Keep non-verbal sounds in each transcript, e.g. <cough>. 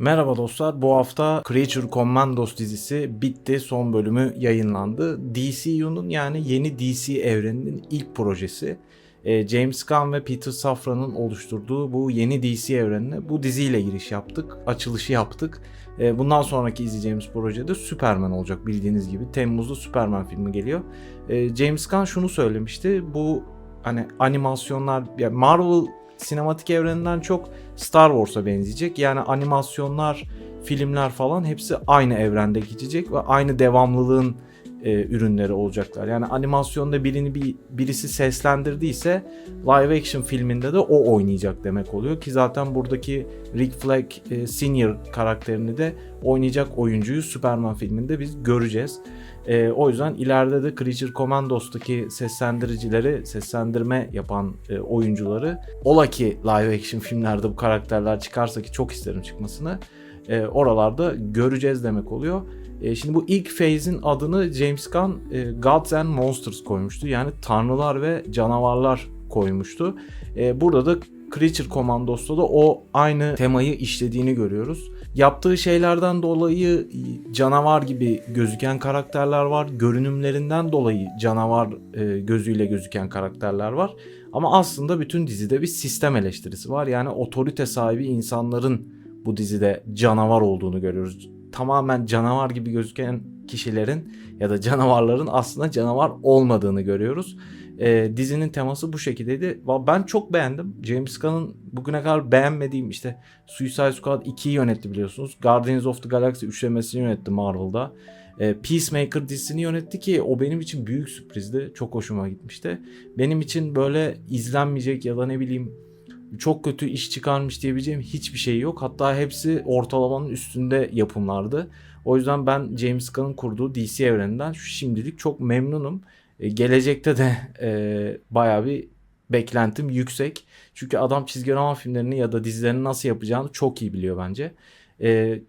Merhaba dostlar. Bu hafta Creature Commandos dizisi bitti. Son bölümü yayınlandı. DCU'nun yani yeni DC evreninin ilk projesi. Ee, James Gunn ve Peter Safran'ın oluşturduğu bu yeni DC evrenine bu diziyle giriş yaptık. Açılışı yaptık. Ee, bundan sonraki izleyeceğimiz projede Superman olacak bildiğiniz gibi. Temmuz'da Superman filmi geliyor. Ee, James Gunn şunu söylemişti. Bu hani animasyonlar yani Marvel sinematik evreninden çok Star Wars'a benzeyecek. Yani animasyonlar, filmler falan hepsi aynı evrende geçecek ve aynı devamlılığın e, ürünleri olacaklar. Yani animasyonda birini bir birisi seslendirdiyse live action filminde de o oynayacak demek oluyor ki zaten buradaki Rick Flag e, Senior karakterini de oynayacak oyuncuyu Superman filminde biz göreceğiz. E, o yüzden ileride de Creature Commandos'taki seslendiricileri, seslendirme yapan e, oyuncuları ola ki live action filmlerde bu karakterler çıkarsa ki çok isterim çıkmasını e, oralarda göreceğiz demek oluyor. E, şimdi bu ilk phase'in adını James Gunn e, Gods and Monsters koymuştu. Yani tanrılar ve canavarlar koymuştu. E, burada da Creature Commandos'ta da o aynı temayı işlediğini görüyoruz. Yaptığı şeylerden dolayı canavar gibi gözüken karakterler var. Görünümlerinden dolayı canavar e, gözüyle gözüken karakterler var. Ama aslında bütün dizide bir sistem eleştirisi var. Yani otorite sahibi insanların bu dizide canavar olduğunu görüyoruz. Tamamen canavar gibi gözüken kişilerin ya da canavarların aslında canavar olmadığını görüyoruz. E, dizinin teması bu şekildeydi. Ben çok beğendim. James Gunn'ın bugüne kadar beğenmediğim işte Suicide Squad 2'yi yönetti biliyorsunuz. Guardians of the Galaxy üçlemesini yönetti Marvel'da. E, Peacemaker dizisini yönetti ki o benim için büyük sürprizdi. Çok hoşuma gitmişti. Benim için böyle izlenmeyecek ya da ne bileyim çok kötü iş çıkarmış diyebileceğim hiçbir şey yok. Hatta hepsi ortalamanın üstünde yapımlardı. O yüzden ben James Gunn'ın kurduğu DC evreninden şimdilik çok memnunum. E, gelecekte de e, baya bir beklentim yüksek. Çünkü adam çizgi roman filmlerini ya da dizilerini nasıl yapacağını çok iyi biliyor bence. E,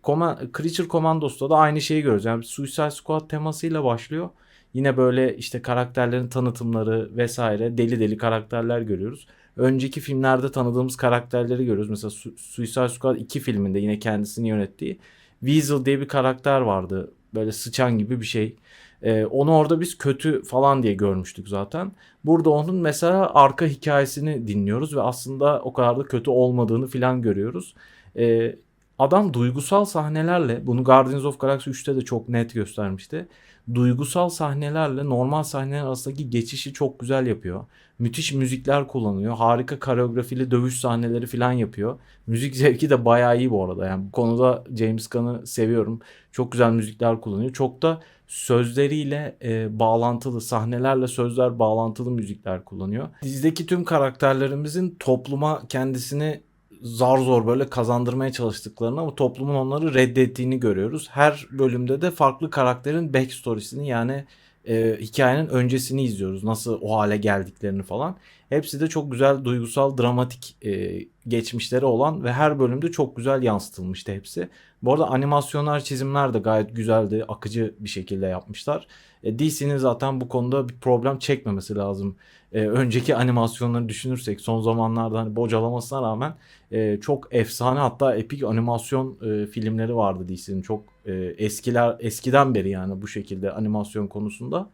Creature Commandos'ta da aynı şeyi görüyoruz. Yani Suicide Squad temasıyla başlıyor. Yine böyle işte karakterlerin tanıtımları vesaire deli deli karakterler görüyoruz. Önceki filmlerde tanıdığımız karakterleri görüyoruz. Mesela Su- Suicide Squad 2 filminde yine kendisini yönettiği Weasel diye bir karakter vardı. Böyle sıçan gibi bir şey. Ee, onu orada biz kötü falan diye görmüştük zaten. Burada onun mesela arka hikayesini dinliyoruz ve aslında o kadar da kötü olmadığını falan görüyoruz. Ee, adam duygusal sahnelerle bunu Guardians of Galaxy 3'te de çok net göstermişti. Duygusal sahnelerle normal sahneler arasındaki geçişi çok güzel yapıyor. Müthiş müzikler kullanıyor. Harika koreografili dövüş sahneleri falan yapıyor. Müzik zevki de bayağı iyi bu arada. Yani bu konuda James Gunn'ı seviyorum. Çok güzel müzikler kullanıyor. Çok da sözleriyle e, bağlantılı, sahnelerle sözler bağlantılı müzikler kullanıyor. Dizideki tüm karakterlerimizin topluma kendisini zar zor böyle kazandırmaya çalıştıklarını ama toplumun onları reddettiğini görüyoruz. Her bölümde de farklı karakterin backstory'sini yani e, hikayenin öncesini izliyoruz. Nasıl o hale geldiklerini falan. Hepsi de çok güzel duygusal dramatik e, geçmişleri olan ve her bölümde çok güzel yansıtılmıştı hepsi. Bu arada animasyonlar çizimler de gayet güzeldi. Akıcı bir şekilde yapmışlar. E, DC'nin zaten bu konuda bir problem çekmemesi lazım. E, önceki animasyonları düşünürsek son zamanlarda hani bocalamasına rağmen e, çok efsane hatta epik animasyon e, filmleri vardı DC'nin. Çok e, eskiler eskiden beri yani bu şekilde animasyon konusunda.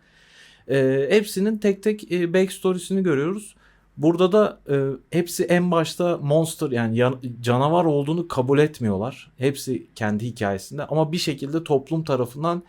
E, hepsinin tek tek e, backstory'sini görüyoruz. Burada da e, hepsi en başta monster yani yan, canavar olduğunu kabul etmiyorlar. Hepsi kendi hikayesinde ama bir şekilde toplum tarafından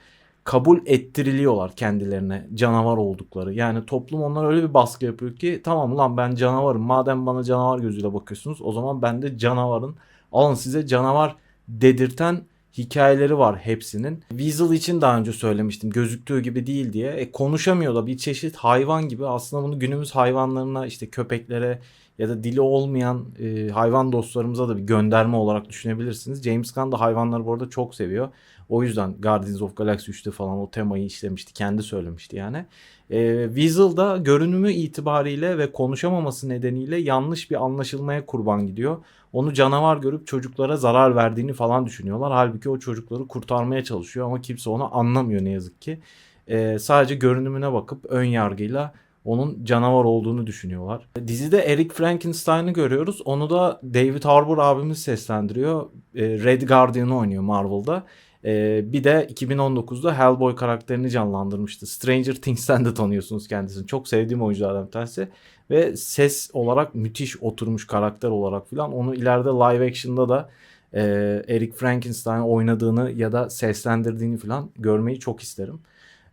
kabul ettiriliyorlar kendilerine canavar oldukları. Yani toplum onlara öyle bir baskı yapıyor ki tamam lan ben canavarım. Madem bana canavar gözüyle bakıyorsunuz o zaman ben de canavarın. Alın size canavar dedirten hikayeleri var hepsinin. Weasel için daha önce söylemiştim gözüktüğü gibi değil diye. E, konuşamıyor da bir çeşit hayvan gibi aslında bunu günümüz hayvanlarına işte köpeklere ya da dili olmayan e, hayvan dostlarımıza da bir gönderme olarak düşünebilirsiniz. James Gunn da hayvanları bu arada çok seviyor. O yüzden Guardians of Galaxy 3'te falan o temayı işlemişti. Kendi söylemişti yani. E, Weasel da görünümü itibariyle ve konuşamaması nedeniyle yanlış bir anlaşılmaya kurban gidiyor. Onu canavar görüp çocuklara zarar verdiğini falan düşünüyorlar. Halbuki o çocukları kurtarmaya çalışıyor ama kimse onu anlamıyor ne yazık ki. E, sadece görünümüne bakıp ön yargıyla onun canavar olduğunu düşünüyorlar. Dizide Eric Frankenstein'ı görüyoruz. Onu da David Harbour abimiz seslendiriyor. E, Red Guardian'ı oynuyor Marvel'da. E, bir de 2019'da Hellboy karakterini canlandırmıştı. Stranger Things'ten de tanıyorsunuz kendisini. Çok sevdiğim oyunculardan bir tanesi. Ve ses olarak müthiş oturmuş karakter olarak filan. Onu ileride live action'da da e, Eric Frankenstein oynadığını ya da seslendirdiğini falan görmeyi çok isterim.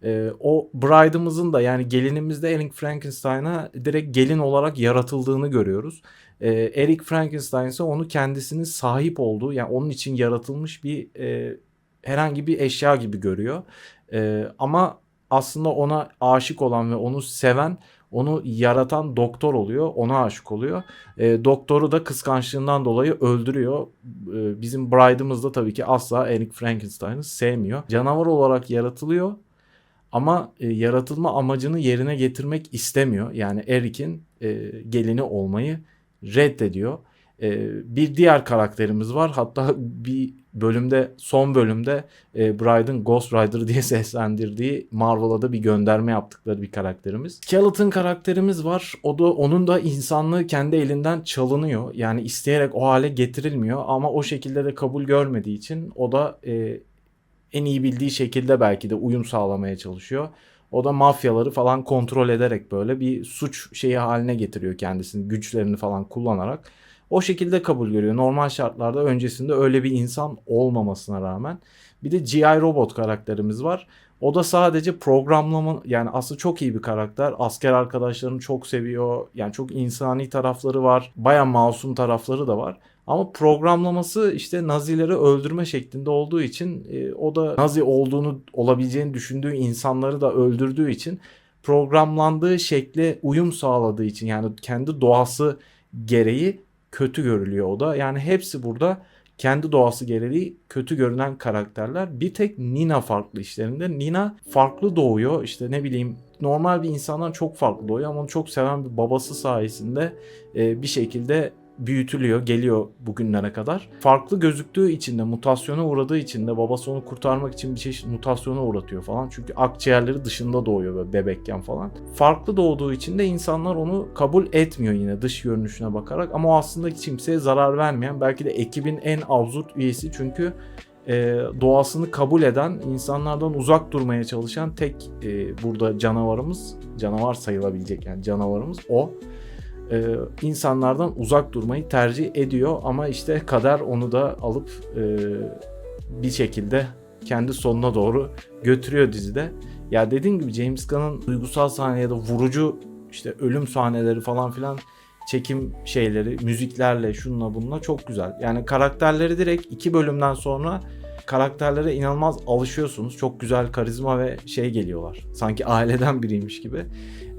E, o bride'ımızın da yani gelinimizde Eric Frankenstein'a direkt gelin olarak yaratıldığını görüyoruz. E, Eric Frankenstein ise onu kendisinin sahip olduğu yani onun için yaratılmış bir e, herhangi bir eşya gibi görüyor. E, ama aslında ona aşık olan ve onu seven onu yaratan doktor oluyor. Ona aşık oluyor. E, doktoru da kıskançlığından dolayı öldürüyor. E, bizim Bride'ımız da tabii ki asla Eric Frankenstein'ı sevmiyor. Canavar olarak yaratılıyor. Ama e, yaratılma amacını yerine getirmek istemiyor. Yani Eric'in e, gelini olmayı reddediyor. E, bir diğer karakterimiz var. Hatta bir bölümde son bölümde e, Bride'ın Ghost Rider diye <laughs> seslendirdiği Marvel'a da bir gönderme yaptıkları bir karakterimiz. Skeleton karakterimiz var. O da onun da insanlığı kendi elinden çalınıyor. Yani isteyerek o hale getirilmiyor ama o şekilde de kabul görmediği için o da e, en iyi bildiği şekilde belki de uyum sağlamaya çalışıyor. O da mafyaları falan kontrol ederek böyle bir suç şeyi haline getiriyor kendisini güçlerini falan kullanarak. O şekilde kabul görüyor. Normal şartlarda öncesinde öyle bir insan olmamasına rağmen. Bir de GI Robot karakterimiz var. O da sadece programlama yani aslında çok iyi bir karakter. Asker arkadaşlarını çok seviyor. Yani çok insani tarafları var. Baya masum tarafları da var. Ama programlaması işte Nazileri öldürme şeklinde olduğu için e, o da Nazi olduğunu olabileceğini düşündüğü insanları da öldürdüğü için programlandığı şekle uyum sağladığı için yani kendi doğası gereği kötü görülüyor o da. Yani hepsi burada kendi doğası gereği kötü görünen karakterler. Bir tek Nina farklı işlerinde. Nina farklı doğuyor. İşte ne bileyim normal bir insandan çok farklı doğuyor ama onu çok seven bir babası sayesinde e, bir şekilde büyütülüyor, geliyor bugünlere kadar. Farklı gözüktüğü için de, mutasyona uğradığı için de babası onu kurtarmak için bir çeşit mutasyona uğratıyor falan. Çünkü akciğerleri dışında doğuyor böyle bebekken falan. Farklı doğduğu için de insanlar onu kabul etmiyor yine dış görünüşüne bakarak. Ama o aslında kimseye zarar vermeyen, belki de ekibin en absürt üyesi çünkü e, doğasını kabul eden, insanlardan uzak durmaya çalışan tek e, burada canavarımız, canavar sayılabilecek yani canavarımız o e, insanlardan uzak durmayı tercih ediyor ama işte kader onu da alıp e, bir şekilde kendi sonuna doğru götürüyor dizide. Ya dediğim gibi James Gunn'ın duygusal sahne ya da vurucu işte ölüm sahneleri falan filan çekim şeyleri müziklerle şunla bununla çok güzel. Yani karakterleri direkt iki bölümden sonra karakterlere inanılmaz alışıyorsunuz. Çok güzel karizma ve şey geliyorlar. Sanki aileden biriymiş gibi.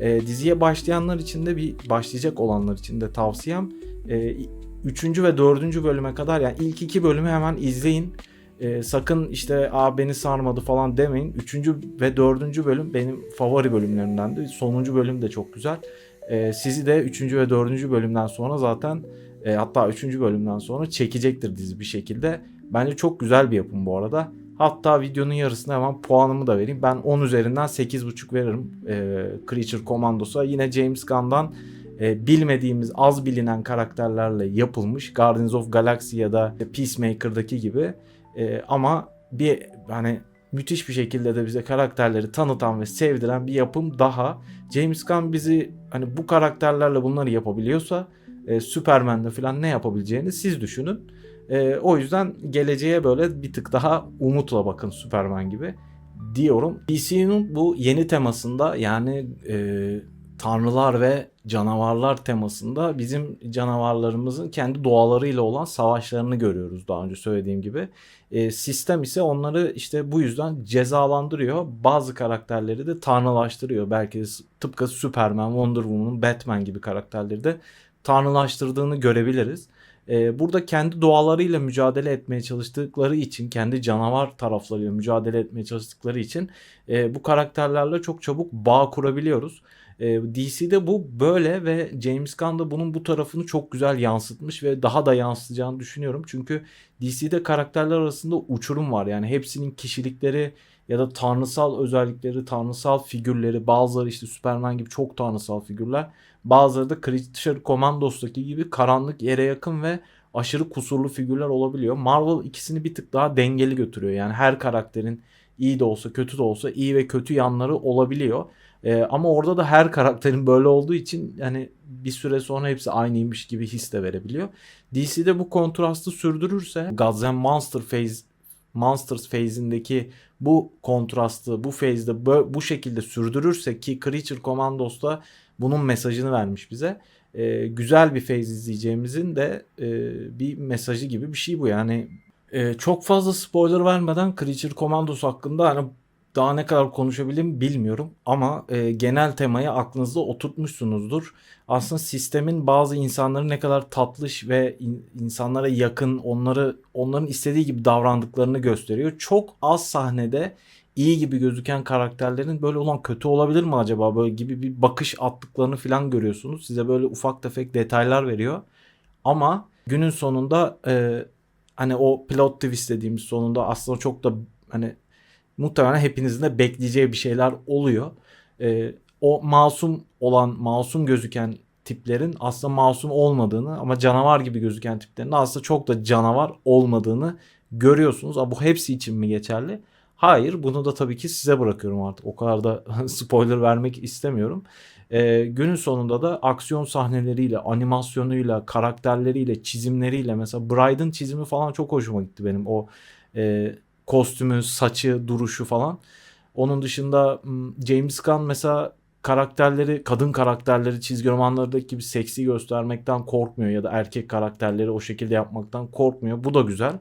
E, diziye başlayanlar için de bir başlayacak olanlar için de tavsiyem e, 3. ve 4. bölüme kadar yani ilk iki bölümü hemen izleyin. E, sakın işte Aa, beni sarmadı falan demeyin. 3. ve 4. bölüm benim favori bölümlerimdendi. Sonuncu bölüm de çok güzel. E, sizi de 3. ve 4. bölümden sonra zaten e, hatta 3. bölümden sonra çekecektir dizi bir şekilde. Bence çok güzel bir yapım bu arada. Hatta videonun yarısına hemen puanımı da vereyim. Ben 10 üzerinden 8.5 veririm e, Creature Commandos'a. Yine James Gunn'dan e, bilmediğimiz az bilinen karakterlerle yapılmış. Guardians of Galaxy ya da Peacemaker'daki gibi. E, ama bir hani müthiş bir şekilde de bize karakterleri tanıtan ve sevdiren bir yapım daha. James Gunn bizi hani bu karakterlerle bunları yapabiliyorsa e, Superman'de falan ne yapabileceğini siz düşünün. E, o yüzden geleceğe böyle bir tık daha umutla bakın Superman gibi diyorum. DC'nin bu yeni temasında yani e, tanrılar ve canavarlar temasında bizim canavarlarımızın kendi doğalarıyla olan savaşlarını görüyoruz daha önce söylediğim gibi. E, sistem ise onları işte bu yüzden cezalandırıyor. Bazı karakterleri de tanrılaştırıyor. Belki tıpkı Superman, Wonder Woman, Batman gibi karakterleri de tanrılaştırdığını görebiliriz. Ee, burada kendi doğalarıyla mücadele etmeye çalıştıkları için, kendi canavar taraflarıyla mücadele etmeye çalıştıkları için e, bu karakterlerle çok çabuk bağ kurabiliyoruz. E, DC'de bu böyle ve James Gunn da bunun bu tarafını çok güzel yansıtmış ve daha da yansıtacağını düşünüyorum. Çünkü DC'de karakterler arasında uçurum var. Yani hepsinin kişilikleri ya da tanrısal özellikleri, tanrısal figürleri, bazıları işte Superman gibi çok tanrısal figürler. Bazıları da Creature Commandos'taki gibi karanlık yere yakın ve aşırı kusurlu figürler olabiliyor. Marvel ikisini bir tık daha dengeli götürüyor. Yani her karakterin iyi de olsa kötü de olsa iyi ve kötü yanları olabiliyor. Ee, ama orada da her karakterin böyle olduğu için yani bir süre sonra hepsi aynıymış gibi his de verebiliyor. DC'de bu kontrastı sürdürürse Gods and Monster phase Monsters phase'indeki bu kontrastı bu phase'de bu, bu şekilde sürdürürse ki Creature Commandos'ta bunun mesajını vermiş bize. Ee, güzel bir phase izleyeceğimizin de e, bir mesajı gibi bir şey bu. Yani e, çok fazla spoiler vermeden Creature Commandos hakkında hani daha ne kadar konuşabilirim bilmiyorum ama e, genel temayı aklınızda oturtmuşsunuzdur. Aslında sistemin bazı insanları ne kadar tatlış ve in, insanlara yakın, onları onların istediği gibi davrandıklarını gösteriyor. Çok az sahnede iyi gibi gözüken karakterlerin böyle olan kötü olabilir mi acaba böyle gibi bir bakış attıklarını falan görüyorsunuz. Size böyle ufak tefek detaylar veriyor. Ama günün sonunda e, hani o plot twist dediğimiz sonunda aslında çok da hani muhtemelen hepinizin de bekleyeceği bir şeyler oluyor. E, o masum olan, masum gözüken tiplerin aslında masum olmadığını ama canavar gibi gözüken tiplerin aslında çok da canavar olmadığını görüyorsunuz. Ama bu hepsi için mi geçerli? Hayır bunu da tabii ki size bırakıyorum artık. O kadar da <laughs> spoiler vermek istemiyorum. Ee, günün sonunda da aksiyon sahneleriyle, animasyonuyla, karakterleriyle, çizimleriyle mesela Bride'ın çizimi falan çok hoşuma gitti benim. O e, kostümü, saçı, duruşu falan. Onun dışında James Gunn mesela karakterleri, kadın karakterleri çizgi romanlardaki gibi seksi göstermekten korkmuyor ya da erkek karakterleri o şekilde yapmaktan korkmuyor. Bu da güzel.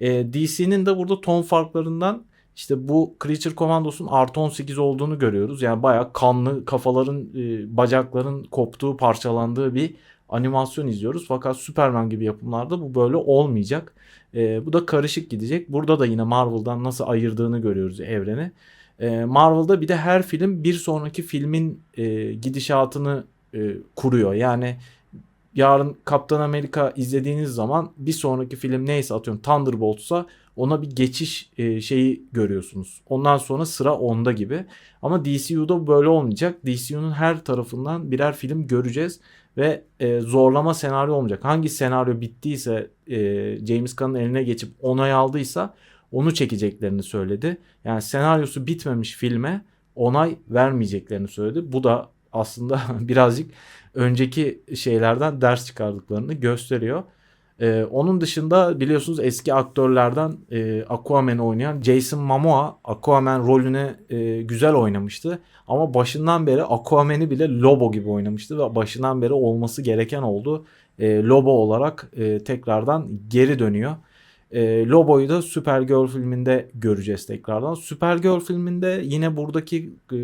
E, DC'nin de burada ton farklarından işte bu Creature Commandos'un artı 18 olduğunu görüyoruz. Yani bayağı kanlı kafaların, e, bacakların koptuğu, parçalandığı bir animasyon izliyoruz. Fakat Superman gibi yapımlarda bu böyle olmayacak. E, bu da karışık gidecek. Burada da yine Marvel'dan nasıl ayırdığını görüyoruz evreni. E, Marvel'da bir de her film bir sonraki filmin e, gidişatını kuruyor. Yani yarın Kaptan Amerika izlediğiniz zaman bir sonraki film neyse atıyorum Thunderbolt'sa ona bir geçiş e, şeyi görüyorsunuz. Ondan sonra sıra onda gibi. Ama DCU'da böyle olmayacak. DCU'nun her tarafından birer film göreceğiz ve e, zorlama senaryo olmayacak. Hangi senaryo bittiyse e, James Gunn'ın eline geçip onay aldıysa onu çekeceklerini söyledi. Yani senaryosu bitmemiş filme onay vermeyeceklerini söyledi. Bu da aslında <laughs> birazcık önceki şeylerden ders çıkardıklarını gösteriyor. Ee, onun dışında biliyorsunuz eski aktörlerden e, Aquaman'ı oynayan Jason Momoa Aquaman rolüne e, güzel oynamıştı. Ama başından beri Aquaman'i bile Lobo gibi oynamıştı ve başından beri olması gereken oldu. E, Lobo olarak e, tekrardan geri dönüyor. E, Lobo'yu da Supergirl filminde göreceğiz tekrardan. Supergirl filminde yine buradaki e,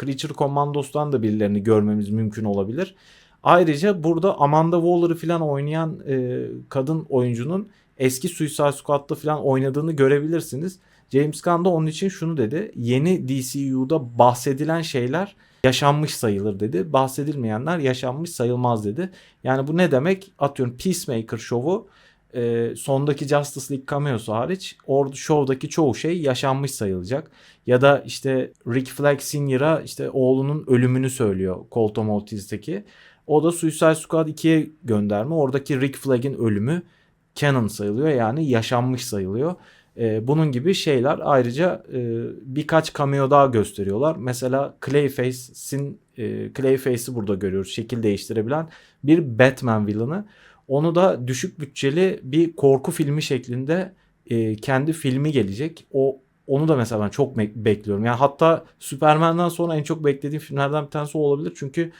Creature Commandos'tan da birilerini görmemiz mümkün olabilir. Ayrıca burada Amanda Waller'ı falan oynayan e, kadın oyuncunun eski Suicide Squad'da falan oynadığını görebilirsiniz. James Gunn da onun için şunu dedi. Yeni DCU'da bahsedilen şeyler yaşanmış sayılır dedi. Bahsedilmeyenler yaşanmış sayılmaz dedi. Yani bu ne demek? Atıyorum Peacemaker şovu e, sondaki Justice League cameo'su hariç orada show'daki çoğu şey yaşanmış sayılacak. Ya da işte Rick Flag Sr.'a işte oğlunun ölümünü söylüyor Colt Maltese'deki. O da Suicide Squad 2'ye gönderme. Oradaki Rick Flag'in ölümü canon sayılıyor yani yaşanmış sayılıyor. E, bunun gibi şeyler ayrıca e, birkaç cameo daha gösteriyorlar. Mesela Clayface'in e, Clayface'i burada görüyoruz. Şekil değiştirebilen bir Batman villain'ı. Onu da düşük bütçeli bir korku filmi şeklinde e, kendi filmi gelecek. O onu da mesela ben çok bekliyorum. Yani hatta Superman'dan sonra en çok beklediğim filmlerden bir tanesi olabilir. Çünkü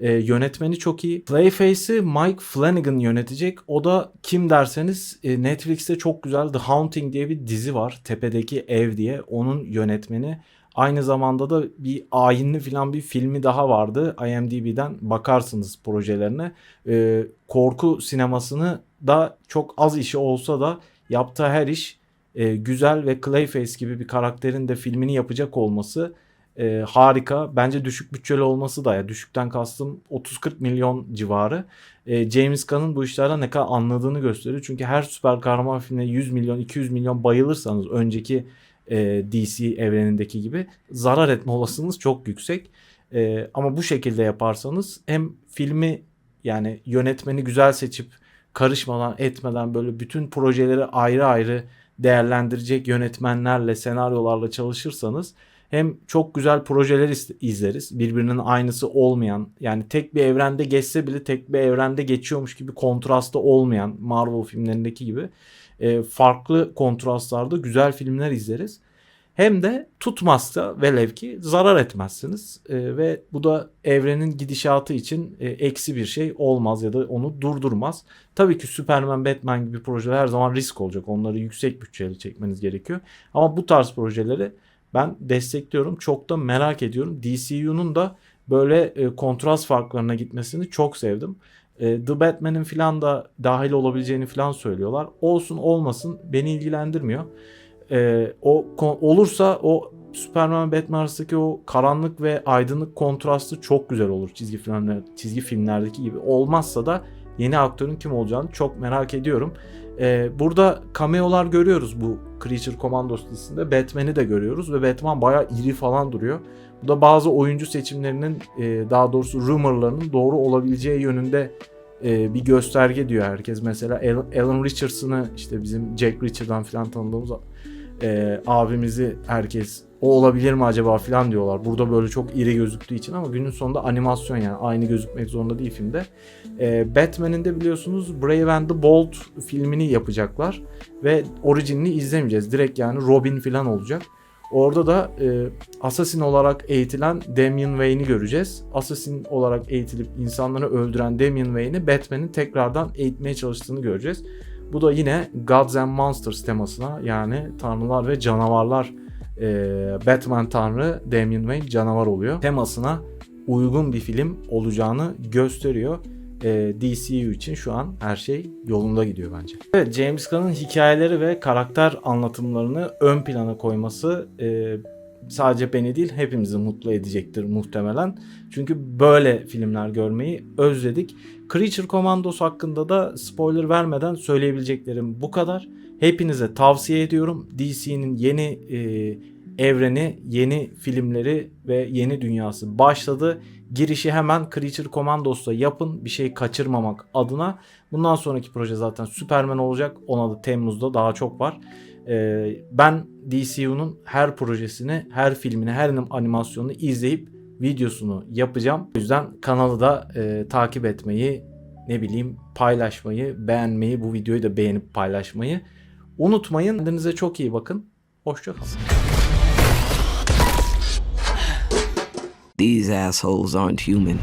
e, yönetmeni çok iyi. Clayface'i Mike Flanagan yönetecek. O da kim derseniz e, Netflix'te çok güzel The Haunting diye bir dizi var. Tepedeki Ev diye. Onun yönetmeni. Aynı zamanda da bir ayinli falan bir filmi daha vardı. IMDb'den bakarsınız projelerine. E, korku sinemasını da çok az işi olsa da yaptığı her iş e, güzel ve Clayface gibi bir karakterin de filmini yapacak olması e, harika. Bence düşük bütçeli olması da ya düşükten kastım 30-40 milyon civarı. E, James Gunn'ın bu işlerden ne kadar anladığını gösteriyor. Çünkü her süper kahraman filmine 100 milyon 200 milyon bayılırsanız önceki e, DC evrenindeki gibi zarar etme olasılığınız çok yüksek. E, ama bu şekilde yaparsanız hem filmi yani yönetmeni güzel seçip karışmadan etmeden böyle bütün projeleri ayrı ayrı değerlendirecek yönetmenlerle senaryolarla çalışırsanız hem çok güzel projeler izleriz. Birbirinin aynısı olmayan yani tek bir evrende geçse bile tek bir evrende geçiyormuş gibi kontrastı olmayan Marvel filmlerindeki gibi e, farklı kontrastlarda güzel filmler izleriz. Hem de tutmazsa velev ki zarar etmezsiniz E, ve bu da evrenin gidişatı için e, eksi bir şey olmaz ya da onu durdurmaz. Tabii ki Superman, Batman gibi projeler her zaman risk olacak. Onları yüksek bütçeli çekmeniz gerekiyor. Ama bu tarz projeleri ben destekliyorum. Çok da merak ediyorum. DCU'nun da böyle e, kontrast farklarına gitmesini çok sevdim. E, The Batman'in filan da dahil olabileceğini filan söylüyorlar. Olsun olmasın beni ilgilendirmiyor. E, o olursa o Superman Batman arasındaki o karanlık ve aydınlık kontrastı çok güzel olur çizgi filmler çizgi filmlerdeki gibi. Olmazsa da yeni aktörün kim olacağını çok merak ediyorum. Ee, burada cameo'lar görüyoruz bu Creature Commandos dizisinde. Batman'i de görüyoruz ve Batman bayağı iri falan duruyor. Bu da bazı oyuncu seçimlerinin e, daha doğrusu rumorlarının doğru olabileceği yönünde e, bir gösterge diyor herkes. Mesela Al- Alan Richardson'ı işte bizim Jack Richard'dan falan tanıdığımız e, abimizi herkes o olabilir mi acaba falan diyorlar. Burada böyle çok iri gözüktüğü için ama günün sonunda animasyon yani aynı gözükmek zorunda değil filmde. E, Batman'in de biliyorsunuz Brave and the Bold filmini yapacaklar ve orijinini izlemeyeceğiz. Direkt yani Robin falan olacak. Orada da e, Assassin olarak eğitilen Damian Wayne'i göreceğiz. Assassin olarak eğitilip insanları öldüren Damian Wayne'i Batman'in tekrardan eğitmeye çalıştığını göreceğiz. Bu da yine Gods and Monsters temasına yani tanrılar ve canavarlar Batman tanrı Damian Wayne canavar oluyor. Temasına uygun bir film olacağını gösteriyor. E, DCU için şu an her şey yolunda gidiyor bence. Evet James Gunn'ın hikayeleri ve karakter anlatımlarını ön plana koyması e, sadece beni değil hepimizi mutlu edecektir muhtemelen. Çünkü böyle filmler görmeyi özledik. Creature Commandos hakkında da spoiler vermeden söyleyebileceklerim bu kadar. Hepinize tavsiye ediyorum. DC'nin yeni e, evreni, yeni filmleri ve yeni dünyası başladı. Girişi hemen Creature Commandos'la yapın bir şey kaçırmamak adına. Bundan sonraki proje zaten Superman olacak. Ona da Temmuz'da daha çok var. Ee, ben DCU'nun her projesini, her filmini, her animasyonunu izleyip videosunu yapacağım. O yüzden kanalı da e, takip etmeyi, ne bileyim paylaşmayı, beğenmeyi, bu videoyu da beğenip paylaşmayı unutmayın. Kendinize çok iyi bakın. Hoşçakalın. These assholes aren't human.